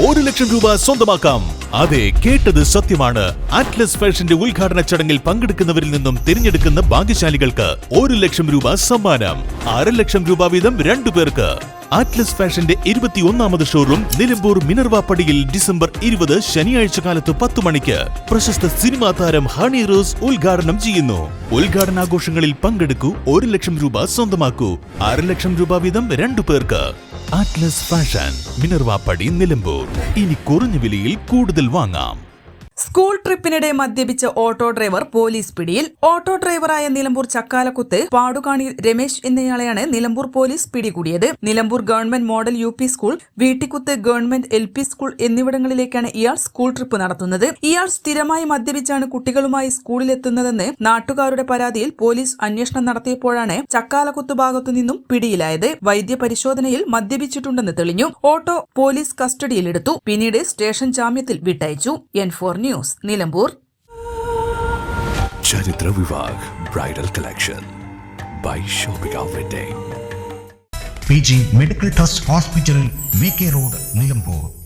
ലക്ഷം രൂപ സ്വന്തമാക്കാം. അതെ കേട്ടത് സത്യമാണ്. അറ്റ്ലസ് ഫാഷന്റെ ഉദ്ഘാടന ചടങ്ങിൽ പങ്കെടുക്കുന്നവരിൽ നിന്നും തിരഞ്ഞെടുക്കുന്ന ഭാഗ്യശാലികൾക്ക് ഒരു ലക്ഷം രൂപ സമ്മാനം. അര ലക്ഷം രൂപ വീതം രണ്ടു പേർക്ക്. അറ്റ്ലസ് ഫാഷന്റെ ഇരുപത്തിയൊന്നാമത് ഷോറൂം നിലമ്പൂർ മിനർവ പടിയിൽ ഡിസംബർ ഇരുപത് ശനിയാഴ്ച കാലത്ത് പത്ത് മണിക്ക് പ്രശസ്ത സിനിമാ താരം ഹണി റോസ് ഉദ്ഘാടനം ചെയ്യുന്നു. ഉദ്ഘാടനാഘോഷങ്ങളിൽ പങ്കെടുക്കൂ ഒരു ലക്ഷം രൂപ സ്വന്തമാക്കൂ. അര ലക്ഷം രൂപ വീതം രണ്ടു പേർക്ക്. അറ്റ്ലസ് ഫാഷൻ മിനർവാപ്പടി പടി നിലമ്പൂർ ഇനി കുറഞ്ഞ വിലയിൽ കൂടുതൽ വാങ്ങാം. സ്കൂൾ ട്രിപ്പിനിടെ മദ്യപിച്ച ഓട്ടോ ഡ്രൈവർ പോലീസ് പിടിയിൽ. ഓട്ടോ ഡ്രൈവറായ നിലമ്പൂർ ചക്കാലക്കുത്ത് പാടുകാണി രമേശ് എന്നയാളെയാണ് നിലമ്പൂർ പോലീസ് പിടികൂടിയത്. Nilambur government model U P school Veettikuth government L P school എന്നിവിടങ്ങളിലേക്കാണ് ഇയാൾ സ്കൂൾ ട്രിപ്പ് നടത്തുന്നത്. ഇയാൾ സ്ഥിരമായി മദ്യപിച്ചാണ് കുട്ടികളുമായി സ്കൂളിലെത്തുന്നതെന്ന് നാട്ടുകാരുടെ പരാതിയിൽ പോലീസ് അന്വേഷണം നടത്തിയപ്പോഴാണ് ചക്കാലക്കുത്ത് ഭാഗത്തു നിന്നും പിടിയിലായത്. വൈദ്യപരിശോധനയിൽ മദ്യപിച്ചിട്ടുണ്ടെന്ന് തെളിഞ്ഞു. ഓട്ടോ പോലീസ് കസ്റ്റഡിയിലെടുത്തു. പിന്നീട് സ്റ്റേഷൻ ജാമ്യത്തിൽ വിട്ടയച്ചു. N four news Nilambur. ചരിത്ര Vivah bridal collection. By shopping wedding P G medical trust hospital V K road Nilambur.